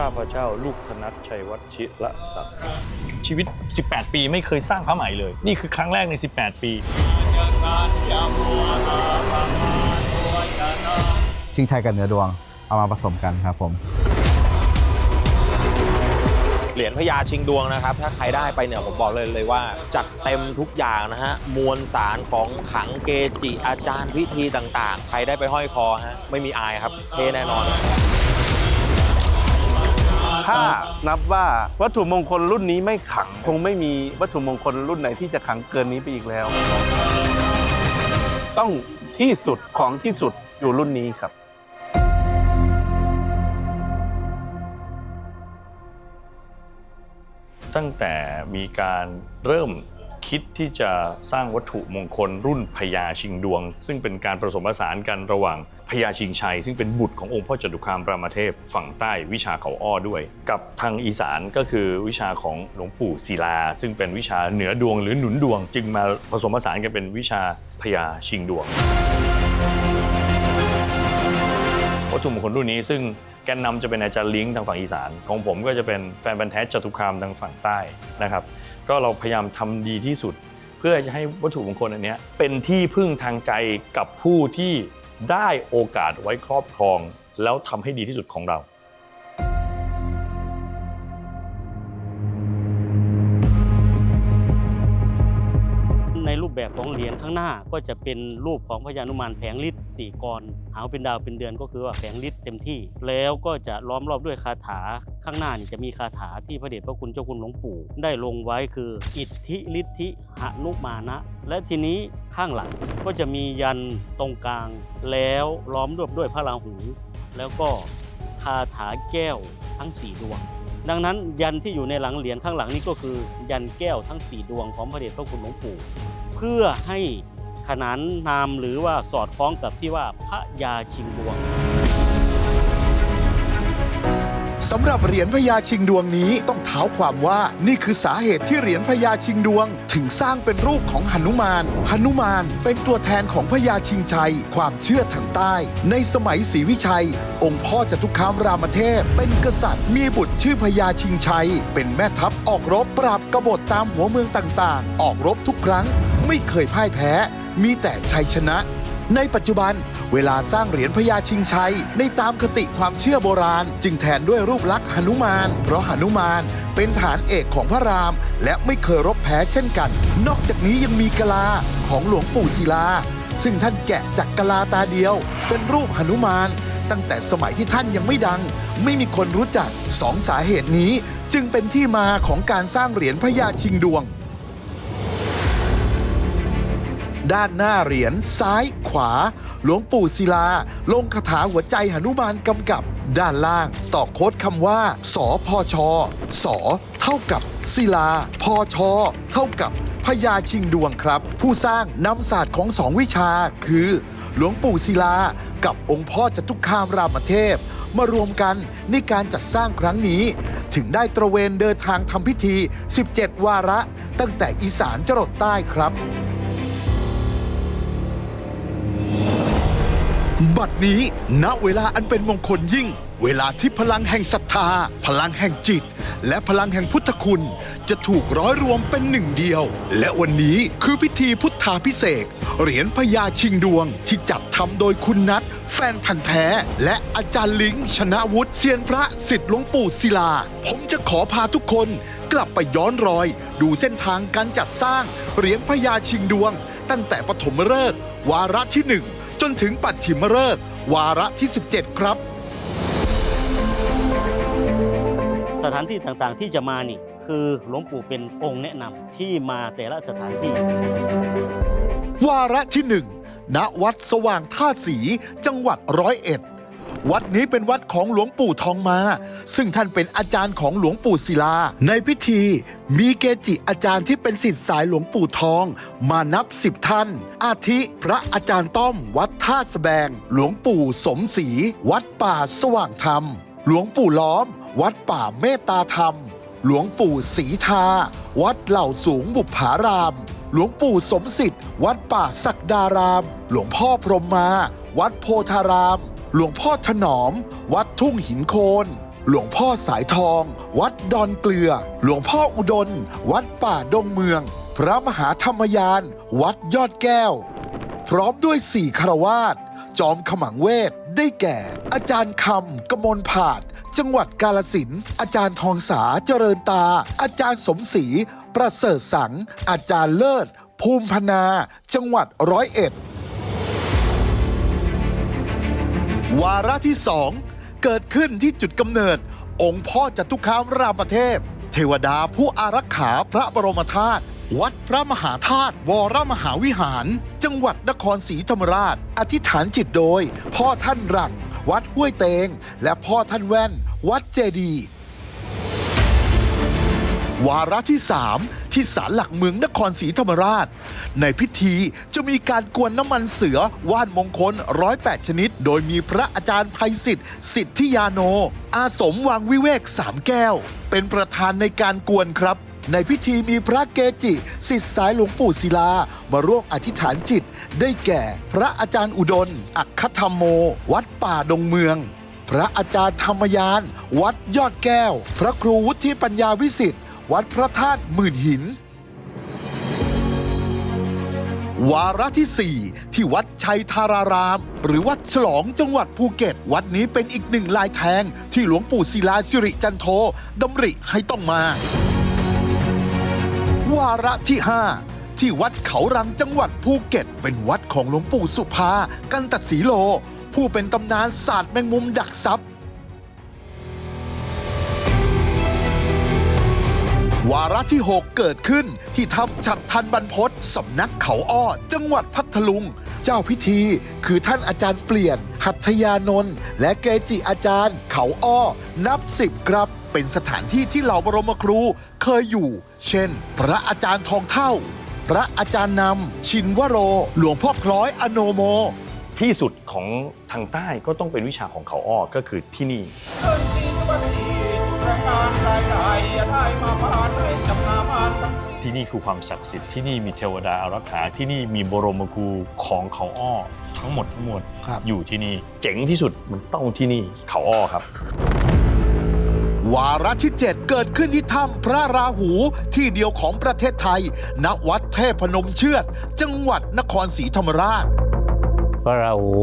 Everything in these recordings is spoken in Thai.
ข้าพเจ้าลูกธนัทชัยวัชิระศักดิ์ชีวิต 18 ปีไม่เคยสร้างพระใหม่เลย นี่คือครั้งแรกใน 18 ปี ชิงชัยกับเนื้อดวงเอามาผสมกันครับผม เหรียญพญาชิงดวงนะครับ ถ้าใครได้ไปเนี่ยผมบอกเลยเลยว่า จัดเต็มทุกอย่างนะฮะ มวลสารของขลังเกจิอาจารย์พิธีต่างๆ ใครได้ไปห้อยคอฮะ ไม่มีอายครับ เท่แน่นอน ถ้านับว่าวัตถุมงคลรุ่นนี้ไม่ขัง คงไม่มีวัตถุมงคลรุ่นไหนที่จะขังเกินนี้ไปอีกแล้ว ต้องที่สุดของที่สุดอยู่รุ่นนี้ครับตั้งแต่มีการเริ่ม คิดที่จะสร้างวัตถุมงคลรุ่นพญาชิงดวง ซึ่งเป็นการผสมผสานกันระหว่างพญาชิงชัย ซึ่งเป็นบุตรขององค์พ่อจตุคามรามเทพฝั่งใต้วิชาเขาอ้อด้วย กับทางอีสานก็คือวิชาของหลวงปู่ศิลา ซึ่งเป็นวิชาเหนือดวงหรือหนุนดวง จึงมาผสมผสานกันเป็นวิชาพญาชิงดวงวัตถุมงคลรุ่นนี้ซึ่งแกนนำจะเป็นอาจารย์ลิงทางฝั่งอีสาน ของผมก็จะเป็นแฟนบันธุ์แท้จตุคามทางฝั่งใต้นะครับ ก็เราพยายามทำดีที่สุด เพื่อจะให้วัตถุมงคลอันนี้เป็นที่พึ่งทางใจกับผู้ที่ได้โอกาสไว้ครอบครอง แล้วทำให้ดีที่สุดของเราางหน้าก็จะเป็นรูปของพญานุมานแผงฤทธิ์สี่กรหางเป็นดาวเป็นเดือนก็คือว่าแผงฤทธิ์เต็มที่ แล้วก็จะล้อมรอบด้วยคาถาข้างหน้านี่จะมีคาถาที่พระเดชพระคุณเจ้าคุณหลวงปู่ ได้ลงไว้คืออิทธิฤทธิหนุมานะ และทีนี้ข้างหลังก็จะมียันตรงกลาง แล้วล้อมรอบด้วยพระราหู แล้วก็คาถาแก้วทั้งสี่ดวงดังนั้นยันที่อยู่ในหลังเหรียญข้างหลังนี้ก็คือ ยันแก้วทั้ง 4 ดวงของพระเดชพระคุณหลวงปู่ พื่อให้ขนานนามหรือว่าสอดคล้องกับที่ว่าพระยาชิงดวงสำหรับเหรียญพญาชิงดวงนี้ต้องเท้าความว่านี่คือสาเหตุที่เหรียญพญาชิงดวง ถึงสร้างเป็นรูปของหนุมานหนุมานเป็นตัวแทนของพญาชิงชัย ความเชื่อทางใต้ ในสมัยศรีวิชัย องค์พ่อจตุคามรามเทพ เป็นกษัตริย์มีบุตรชื่อพญาชิงชัย เป็นแม่ทัพออกรบปราบกบฏตามหัวเมืองต่างๆ ออกรบทุกครั้ง ไม่เคยพ่ายแพ้ มีแต่ชัยชนะ ในปัจจุบัน เวลาสร้างเหรียญพญาชิงชัย ในตามคติความเชื่อโบราณ จึงแทนด้วยรูปลักษณ์หนุมาน เพราะหนุมานเป็นฐานเอกของพระราม และไม่เคยรบแพ้เช่นกัน นอกจากนี้ยังมีกะลาของหลวงปู่ศิลา ซึ่งท่านแกะจากกะลาตาเดียว เป็นรูปหนุมานตั้งแต่สมัยที่ท่านยังไม่ดัง ไม่มีคนรู้จักสองสาเหตุนี้ จึงเป็นที่มาของการสร้างเหรียญพญาชิงดวง ด้านหน้าเหรียญซ้ายขวา หลวงปู่ศิลา ลงคาถาหัวใจหนุมานกำกับ ด้านล่างต่อโค้ดคำว่าสอพอชอสอเท่ากับศิลาพอชอเท่ากับพญาชิงดวงครับ ผู้สร้างนำศาสตร์ของสองวิชา คือ หลวงปู่ศิลา กับองค์พ่อจตุคามรามเทพ มารวมกันในการจัดสร้างครั้งนี้ ถึงได้ตระเวนเดินทางทำพิธี 17 วาระ ตั้งแต่อีสานจรดใต้ครับ บัดนี้ณเวลาอันเป็นมงคลยิ่ง เวลาที่พลังแห่งศรัทธา พลังแห่งจิต และพลังแห่งพุทธคุณ จะถูกร้อยรวมเป็นหนึ่งเดียว และวันนี้คือพิธีพุทธาพิเศษเหรียญพญาชิงดวงที่จัดทำโดยคุณนัทแฟนพันธ์แท้ และอาจารย์ลิงชนะวุฒิเซียนพระสิทธิ์หลวงปู่ศิลา ผมจะขอพาทุกคนกลับไปย้อนรอย ดูเส้นทางการจัดสร้างเหรียญพญาชิงดวง ตั้งแต่ปฐมฤกษ์วาระที่หนึ่ง จนถึงปัจฉิมฤกษ์วาระที่ 17 ครับ สถานที่ต่างๆที่จะมานี่ คือหลวงปู่เป็นองค์แนะนำที่มาแต่ละสถานที่ วาระที่หนึ่งณวัดสว่างท่าสีจังหวัดร้อยเอ็ด วัดนี้เป็นวัดของหลวงปู่ทองมา ซึ่งท่านเป็นอาจารย์ของหลวงปู่ศิลา ในพิธีมีเกจิอาจารย์ที่เป็นศิษย์สายหลวงปู่ทอง มานับสิบท่าน อาทิพระอาจารย์ต้อมวัดท่าสแบง หลวงปู่สมศรีวัดป่าสว่างธรรม หลวงปู่ล้อม วัดป่าเมตตาธรรม หลวงปู่ศรีทา วัดเหล่าสูงบุปผาราม หลวงปู่สมสิทธิ์ วัดป่าศักดาราม หลวงพ่อพรหมมา วัดโพธาราม หลวงพ่อถนอม วัดทุ่งหินโคน หลวงพ่อสายทอง วัดดอนเกลือ หลวงพ่ออุดมวัดป่าดงเมือง พระมหาธรรมยาน วัดยอดแก้ว พร้อมด้วยสี่คารวาสจอมขมังเวทได้แก่ อาจารย์คำกมลผาด จังหวัดกาลสินอาจารย์ทองสาเจริญตา อาจารย์สมศรีประเสริฐสัง อาจารย์เลิศ ภูมิพนา จังหวัดร้อยเอ็ด วาระที่สองเกิดขึ้นที่จุดกำเนิด องค์พ่อจตุคามรามเทพ เทวดาผู้อารักขาพระบรมธาตุวัดพระมหาธาตุวรมหาวิหาร จังหวัดนครศรีธรรมราช อธิษฐานจิตโดย พ่อท่านรัง วัดห้วยเตง และพ่อท่านแว่น วัดเจดี วาระที่3 ที่ศาลหลักเมืองนครศรีธรรมราช ในพิธีจะมีการกวนน้ำมันเสือว่านมงคล108ชนิด โดยมีพระอาจารย์ภัยสิทธิ์สิทธิยาโน อาสมวังวิเวกสามแก้ว เป็นประธานในการกวนครับในพิธีมีพระเกจิสิทธิสายหลวงปู่ศิลา มาร่วมอธิษฐานจิต ได้แก่ พระอาจารย์อุดมอัคคธรรมโม วัดป่าดงเมือง พระอาจารย์ธรรมยาน วัดยอดแก้ว พระครูวุฒิปัญญาวิสิทธิ์ วัดพระธาตุหมื่นหิน วาระที่ 4 ที่วัดชัยธาราราม หรือวัดฉลองจังหวัดภูเก็ต วัดนี้เป็นอีกหนึ่งลายแทง ที่หลวงปู่ศิลาสิริจันโทดำริให้ต้องมา วาระที่ 5ที่วัดเขารังจังหวัดภูเก็ต เป็นวัดของหลวงปู่สุภา กันตัดสีโล ผู้เป็นตำนานศาสตร์แมงมุมดักทรัพย์ วาระที่ 6 เกิดขึ้นที่ถ้ำฉัดทันบรรพศสำนักเขาอ้อ จังหวัดพัทลุง เจ้าพิธีคือท่านอาจารย์เปลี่ยน หัตยานนท์และเกจิอาจารย์ เขาอ้อ นับสิบครับ เป็นสถานที่ที่เหล่าบรมครูเคยอยู่ เช่น พระอาจารย์ทองเท่า พระอาจารย์นำ ชินวโร หลวงพ่อพลอยอโนโม ที่สุดของทางใต้ก็ต้องเป็นวิชาของเขาอ้อก็คือที่นี่ ที่นี่คือความศักดิ์สิทธิ์ที่นี่มีเทวดาอารักขาที่นี่มีบรมครูของเขาอ้อทั้งหมดทั้งมวลครับอยู่ที่นี่ เจ๋งที่สุดมันต้องที่นี่เขาอ้อครับ วาระที่ 7 เกิดขึ้นที่ถ้ำพระราหูที่เดียวของประเทศไทย ณวัดเทพนมเชือด จังหวัดนครศรีธรรมราช พระราหู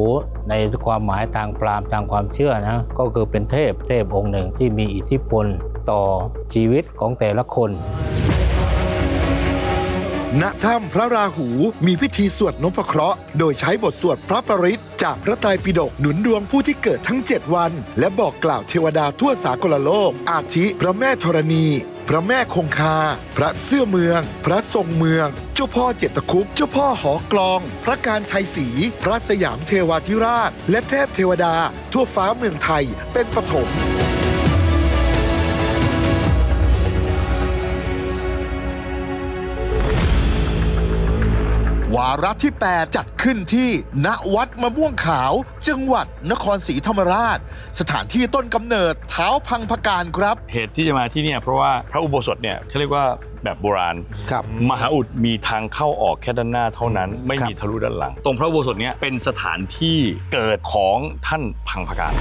ในความหมายทางพราหมณ์ทางความเชื่อนะก็คือเป็นเทพเทพองค์หนึ่งที่มีอิทธิพลต่อชีวิตของแต่ละคนณถ้ำพระราหูมีพิธีสวดนพเคราะห์โดยใช้บทสวดพระปริตจากพระไตรปิฎกหนุนดวงผู้ที่เกิดทั้ง 7 วัน และบอกกล่าวเทวดาทั่วสากลโลก อาทิพระแม่ธรณี พระแม่คงคา พระเสื้อเมือง พระทรงเมือง เจ้าพ่อเจตคุปเจ้าพ่อหอกลอง พระการชัยศรีพระสยามเทวาธิราช และเทพเทวดา ทั่วฟ้าเมืองไทยเป็นปฐม วาระที่ 8 จัดขึ้นที่ ณ วัดมะม่วงขาว จังหวัดนครศรีธรรมราช สถานที่ต้นกำเนิดเท้าพังพการครับ เหตุที่จะมาที่เนี่ยเพราะว่าพระอุโบสถเนี่ยเขาเรียกว่าแบบโบราณ ครับ มหาอุดมีทางเข้าออกแค่ด้านหน้าเท่านั้น ไม่มีครับทะลุด้านหลัง ตรงพระอุโบสถเนี่ยเป็นสถานที่เกิดของท่านพังพการ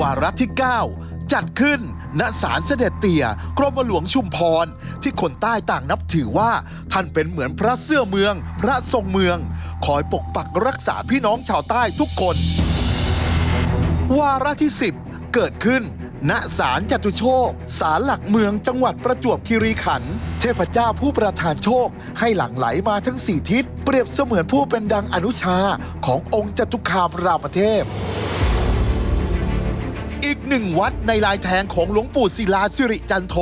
วาระที่ 9 จัดขึ้นณศาลเสด็จเตี่ยกรมหลวงชุมพร ที่คนใต้ต่างนับถือว่า ท่านเป็นเหมือนพระเสื้อเมือง พระทรงเมือง คอยปกปักรักษาพี่น้องชาวใต้ทุกคน วาระที่ 10 เกิดขึ้นณศาลจตุโชค ศาลหลักเมืองจังหวัดประจวบคีรีขันธ์ เทพเจ้าผู้ประทานโชคให้หลั่งไหลมาทั้งสี่ทิศ เปรียบเสมือนผู้เป็นดังอนุชาขององค์จตุคามรามเทพ อีกหนึ่งวัดในลายแทงของหลวงปู่ศิลาสิริจันโท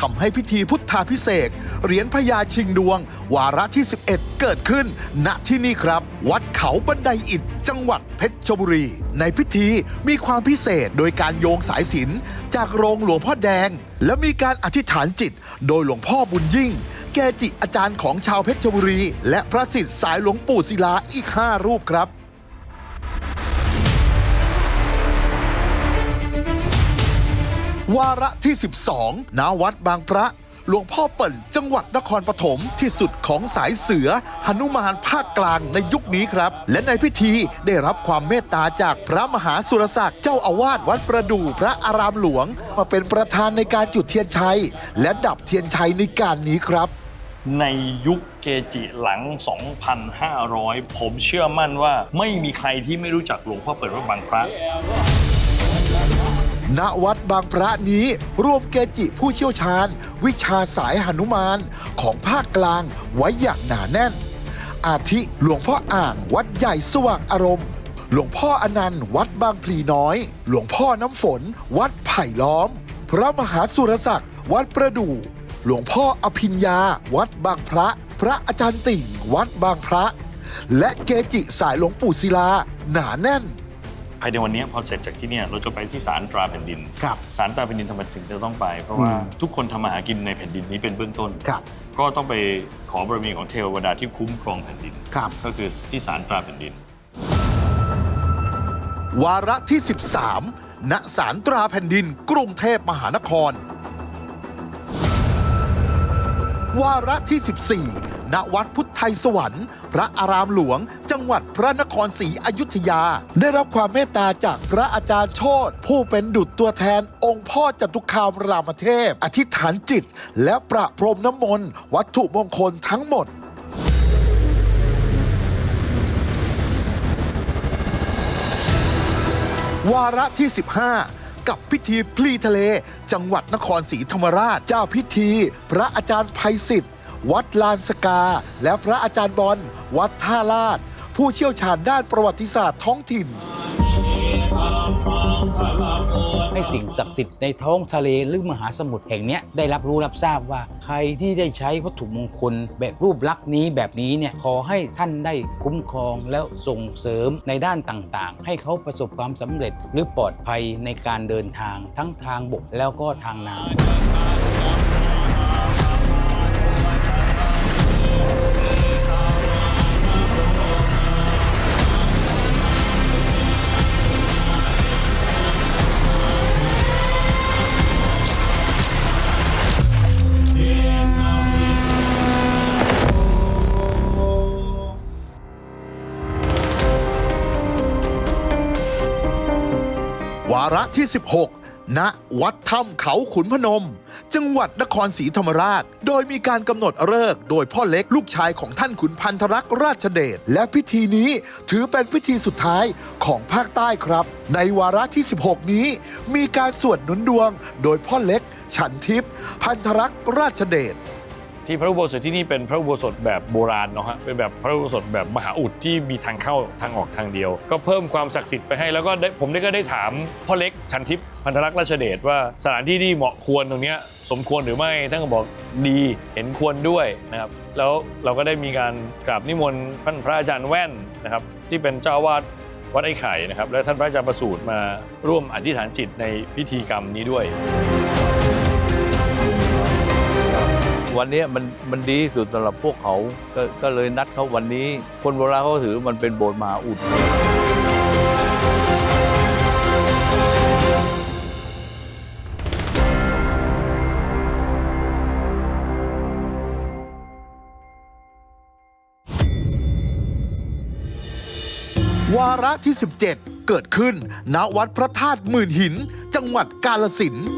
ทำให้พิธีพุทธาพิเศษเหรียญพญาชิงดวง วาระที่ 11 เกิดขึ้น ณที่นี่ครับ วัดเขาบันไดอิฐจังหวัดเพชรบุรี ในพิธีมีความพิเศษโดยการโยงสายสิญจนจากโรงหลวงพ่อแดง และมีการอธิษฐานจิต โดยหลวงพ่อบุญยิ่ง แกจิอาจารย์ของชาวเพชรบุรี และพระสิทธิ์สายหลวงปู่ศิลาอีก 5 รูปครับ วาระที่ 12ณวัดบางพระ หลวงพ่อเปิ่นจังหวัดนครปฐมที่สุดของสายเสือหนุมานภาคกลางในยุคนี้ครับ และในพิธีได้รับความเมตตาจากพระมหาสุรศักดิ์เจ้าอาวาสวัดประดู่พระอารามหลวง มาเป็นประธานในการจุดเทียนชัย และดับเทียนชัยในการนี้ครับในยุคเกจิหลัง 2,500 ผมเชื่อมั่นว่าไม่มีใครที่ไม่รู้จักหลวงพ่อเปิดวัดบางพระ ณวัดบางพระนี้รวมเกจิผู้เชี่ยวชาญ วิชาสายหนุมานของภาคกลางไว้อย่างหนาแน่น อาทิหลวงพ่ออ่างวัดใหญ่สว่างอารมณ์ หลวงพ่ออนันต์วัดบางพลีน้อย หลวงพ่อน้ำฝน วัดไผ่ล้อม พระมหาสุรศักดิ์วัดประดู่หลวงพ่ออภิญญา วัดบางพระ พระอาจารย์ติ่ง วัดบางพระ และเกจิสายหลวงปู่ศิลา หนาแน่นายในวันนี้พอเสร็จจากที่เนี่ยเราจะไปที่ศาลตราแผ่นดินครับศาลตราแผ่นดินทำไมถึงจะต้องไป เพราะว่าอืมทุกคนทำมาหากินในแผ่นดินนี้เป็นเบื้องต้น ครับ ก็ต้องไปขอบารมีของเทวดาที่คุ้มครองแผ่นดิน ครับ ก็คือที่ศาลตราแผ่นดิน วาระที่ 13ณสารตราแผ่นดิน กรุงเทพมหานคร วาระที่ 14 ณวัดพุทธไทยสวรรค์ พระอารามหลวง จังหวัดพระนครศรีอยุธยา ได้รับความเมตตาจากพระอาจารย์โชตผู้เป็นดุจตัวแทน องค์พ่อจตุคามรามเทพ อธิษฐานจิต และประพรมน้ำมนต์ วัตถุมงคลทั้งหมดวาระที่ 15 กับพิธีพลีทะเล จังหวัดนครศรีธรรมราช เจ้าพิธี พระอาจารย์ไพศิษฐ์ วัดลานสกา และพระอาจารย์บอล วัดท่าลาด ผู้เชี่ยวชาญด้านประวัติศาสตร์ท้องถิ่น ให้สิ่งศักดิ์สิทธิ์ในท้องทะเลหรือมหาสมุทรแห่งเนี้ยได้รับรู้รับทราบว่า ใครที่ได้ใช้วัตถุมงคลแบบรูปลักษณ์นี้แบบนี้เนี่ยขอให้ท่านได้คุ้มครองแล้วส่งเสริมในด้านต่างๆ ให้เขาประสบความสำเร็จหรือปลอดภัยในการเดินทางทั้งทางบกแล้วก็ทางน้ำ ระที่ 16 ณ วัดถ้ำเขาขุนพนม จังหวัดนครศรีธรรมราช โดยมีการกำหนดเลิกษ์โดยพ่อเล็กลูกชายของท่านขุนพันธรักษ์ราชเดช และพิธีนี้ถือเป็นพิธีสุดท้ายของภาคใต้ครับ ในวาระที่ 16 นี้ มีการสวดหนุนดวง โดยพ่อเล็ก ฉันทิพย์พันธรักษ์ราชเดช ที่พระอุโบสถที่นี่เป็นพระอุโบสถแบบโบราณเนาะฮะเป็นแบบพระอุโบสถแบบมหาอุดที่มีทางเข้าทางออกทางเดียว ก็เพิ่มความศักดิ์สิทธิ์ไปให้แล้วก็ได้ผมได้ก็ได้ถามพ่อเล็กชันทิพย์พันธรักษ์ราชเดชว่าสถานที่ที่เหมาะควรตรงเนี้ยสมควรหรือไม่ท่านก็บอกดีเห็นควรด้วยนะครับแล้วเราก็ได้มีการกราบนิมนต์ท่านพระอาจารย์แว่นนะครับที่เป็นเจ้าวาสวัดไอ้ไข่นะครับและท่านพระอาจารย์ประสูติมาร่วมอธิษฐานจิตในพิธีกรรมนี้ด้วย วันนี้มันมันดีสุดสำหรับพวกเขาก็ก็เลยนัดเขาวันนี้ คนโบราณเขาถือมันเป็นโบสถ์มหาอุดวาระที่ 17 เกิดขึ้นณวัดพระธาตุหมื่นหิน จังหวัดกาลสินธุ์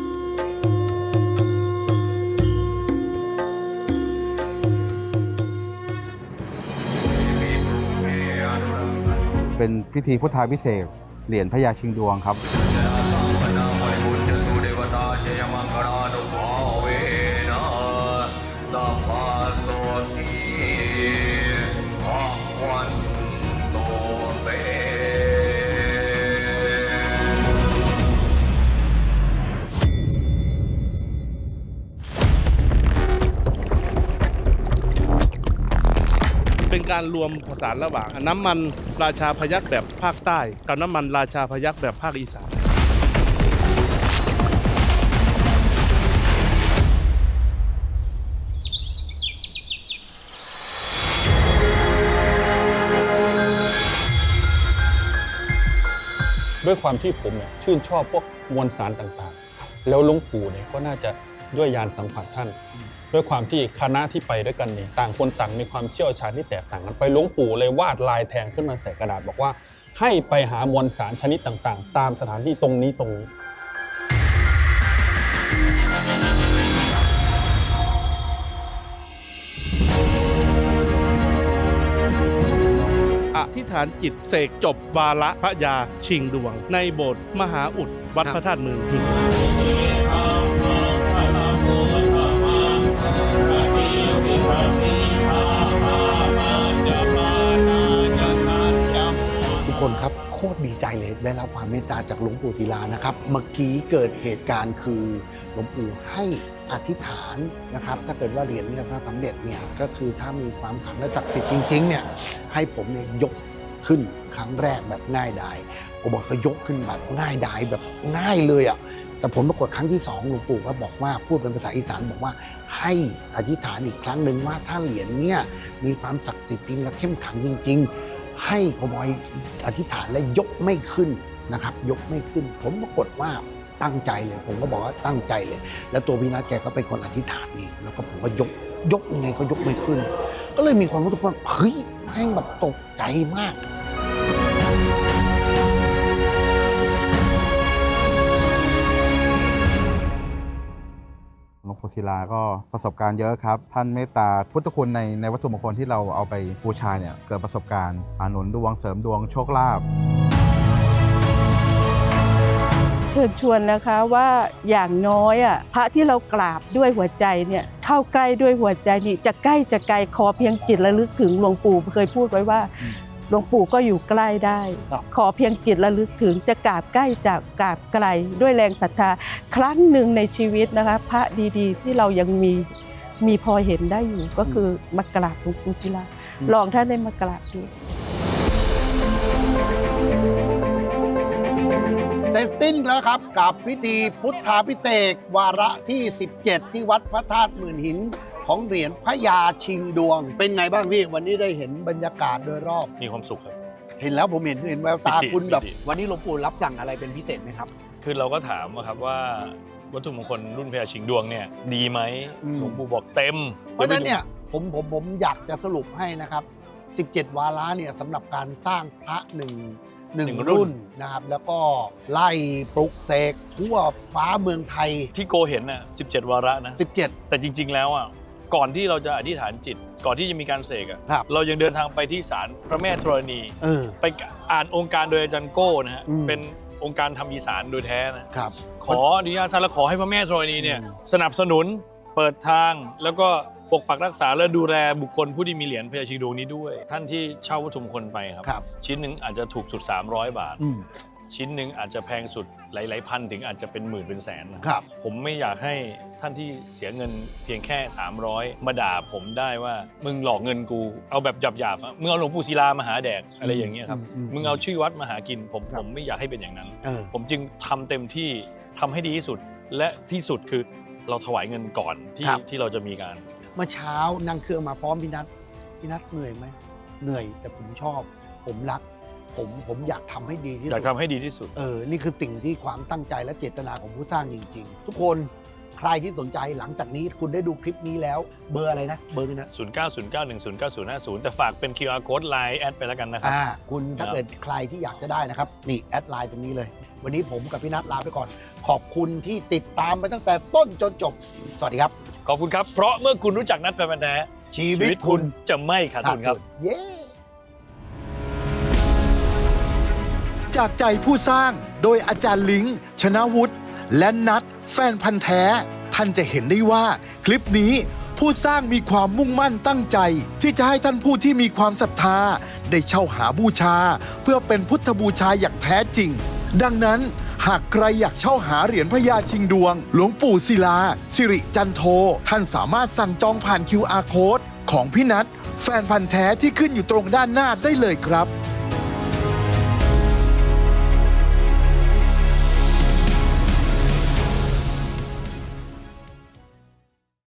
เป็นพิธีพุทธาพิเศษเหรียญพญาชิงดวงครับ การรวมผสานระหว่างน้ำมันราชาพยักแบบภาคใต้ กับน้ำมันราชาพยักแบบภาคอีสานด้วยความที่ผมเนี่ยชื่นชอบพวกมวลสารต่างๆ แล้วหลวงปู่เนี่ยก็น่าจะด้วยยานสัมผัสท่าน ด้วยความที่คณะที่ไปด้วยกันเนี่ยต่างคนต่างมีความเชี่ยวชาญที่แตกต่างกันไปหลวงปู่เลยวาดลายแทงขึ้นมาใส่กระดาษบอกว่า ให้ไปหามวลสารชนิดต่างๆ ตามสถานที่ตรงนี้ตรงนี้ อธิษฐานจิตเสกจบวาระพระยาชิงดวง ในโบสถ์มหาอุดวัดพระธาตุเมืองหิง คนครับโคตรดีใจเลยได้รับความเมตตาจากหลวงปู่ศิลานะครับ เมื่อกี้เกิดเหตุการณ์คือหลวงปู่ให้อธิษฐานนะครับ ถ้าเกิดว่าเหรียญเนี่ยถ้าสำเร็จเนี่ยก็คือถ้ามีความขลังและศักดิ์สิทธิ์จริงๆเนี่ยให้ผมเนี่ยยกขึ้นครั้งแรกแบบง่ายดายผมบอกก็ยกขึ้นแบบง่ายดายแบบง่ายเลยอะแต่ผลปรากฏครั้งที่สองหลวงปู่ก็บอกว่าพูดเป็นภาษาอีสานบอกว่าให้อธิษฐานอีกครั้งหนึ่งว่าถ้าเหรียญเนี่ยมีความศักดิ์สิทธิ์จริงและเข้มขังจริง ๆ ให้ขบอยอธิษฐานและยกไม่ขึ้นนะครับ ยกไม่ขึ้น ผมปรากฏว่าตั้งใจเลย ผมก็บอกว่าตั้งใจเลย แล้วตัวพี่นัทแกก็เป็นคนอธิษฐานเองแล้วก็ผมก็ยกยกยังไงเขายกไม่ขึ้น ก็เลยมีความรู้สึกว่าเฮ้ยแม่งแบบตกใจมาก ศิลาก็ประสบการณ์เยอะครับ ท่านเมตตาพุทธคุณในในวัตถุมงคลที่เราเอาไปบูชาเนี่ยเกิดประสบการณ์อานุนดวงเสริมดวงโชคลาภเชิญชวนนะคะว่าอย่างน้อยอะพระที่เรากราบด้วยหัวใจเนี่ยเข้าใกล้ด้วยหัวใจนี่จะใกล้จะไกลขอเพียงจิตระลึกถึงหลวงปู่เคยพูดไว้ว่า หลวงปู่ก็อยู่ใกล้ได้ ครับ ขอเพียงจิตระลึกถึงจะกราบใกล้จากกราบไกล ด้วยแรงศรัทธาครั้งหนึ่งในชีวิตนะคะ พระดีๆ ที่เรายังมีมีพอเห็นได้อยู่ก็คือมากราบหลวงปู่ศิลาลองท่านได้มากราบดู เสร็จสิ้นแล้วครับกับพิธีพุทธาพิเศษกวาระที่ 17 ที่วัดพระธาตุหมื่นหิน ของเหรียญพระยาชิงดวง เป็นไงบ้างพี่ วันนี้ได้เห็นบรรยากาศโดยรอบ มีความสุขครับ เห็นแล้วผมเห็นเห็นแววตาปิติคุณแบบปิติวันนี้หลวงปู่รับสั่งอะไรเป็นพิเศษไหมครับ คือเราก็ถามว่าครับว่าวัตถุมงคลรุ่นพญาชิงดวงเนี่ยดีไหมอืมหลวงปู่บอกเต็ม เพราะฉะนั้นเนี่ยผมผมผมอยากจะสรุปให้นะครับ 17 วาระเนี่ยสำหรับการสร้างพระหนึ่งหนึ่งหนึ่งรุ่รุ่นนนะครับ แล้วก็ไล่ปลุกเสกทั่วฟ้าเมืองไทย ที่โกเห็นน่ะ17 วาระนะ 17 แต่จริง ๆ แล้วอะ ก่อนที่เราจะอธิษฐานจิต ก่อนที่จะมีการเสกอะครับ เรายังเดินทางไปที่ศาลพระแม่ธรณี เออ ไปอ่านองค์การโดยอาจารย์โก้นะฮะอืม เป็นองค์การทำอีสานโดยแท้นะ ครับ ขออนุญาตท่านและขอให้พระแม่ธรณีเนี่ยอืม สนับสนุนเปิดทางแล้วก็ปกปักรักษาและดูแลบุคคลผู้ที่มีเหรียญพญาชิงดวงนี้ด้วย ท่านที่เช่าวัตถุมงคลไปครับ ครับ ชิ้นหนึ่งอาจจะถูกสุด 300 บาท อืม ชิ้นหนึ่งอาจจะแพงสุดหลายๆพันถึงอาจจะเป็นหมื่นเป็นแสนนะครับ ผมไม่อยากให้ท่านที่เสียเงินเพียงแค่ 300 มาด่าผมได้ว่ามึงหลอกเงินกู เอาแบบหยาบๆอะมึงเอาหลวงปู่ศิลามาหาแดกอะไรอย่างเงี้ยครับ อืมอืมมึงเอาชื่อวัดมาหากิน ผมครับ ผมไม่อยากให้เป็นอย่างนั้น เออ ผมจึงทำเต็มที่ทำให้ดีที่สุด และที่สุดคือเราถวายเงินก่อนที่ครับ ที่เราจะมีการ เมื่อเช้านั่งเครื่องมาพร้อมพี่นัทพี่นัทเหนื่อยไหมเหนื่อยแต่ผมชอบ ผมรัก ผมผมอยากทำให้ดีที่อสุยากด ทำให้ดีที่สุด เออ นี่คือสิ่งที่ความตั้งใจและเจตนาของผู้สร้างจริง ๆ ทุกคนใครที่สนใจหลังจากนี้คุณได้ดูคลิปนี้แล้ว เบอร์อะไรนะ เบอร์นี้นะ 0909109050 แต่ฝากเป็น QR code line แอดไปแล้วกันนะครับ อ่า คุณถ้าครับเกิดใครที่อยากจะได้นะครับ นี่แอดไลน์ตรงนี้เลย วันนี้ผมกับพี่นัทลาไปก่อน ขอบคุณที่ติดตามมาตั้งแต่ต้นจนจบ สวัสดีครับ ขอบคุณครับ เพราะเมื่อคุณรู้จักนัดแฟนพันธุ์แท้ชีวิตคุณจะไม่ขาดทุนครับ เย้ จากใจผู้สร้างโดยอาจารย์ลิงชนะวุฒิและนัดแฟนพันธ์แท้ ท่านจะเห็นได้ว่าคลิปนี้ผู้สร้างมีความมุ่งมั่นตั้งใจ ที่จะให้ท่านผู้ที่มีความศรัทธา ได้เช่าหาบูชา เพื่อเป็นพุทธบูชาอย่างแท้จริง ดังนั้นหากใครอยากเช่าหาเหรียญพญาชิงดวง หลวงปู่ศิลา สิริจันโท ท่านสามารถสั่งจองผ่าน QR code ของพี่นัทแฟนพันธ์แท้ที่ขึ้นอยู่ตรงด้านหน้าได้เลยครับ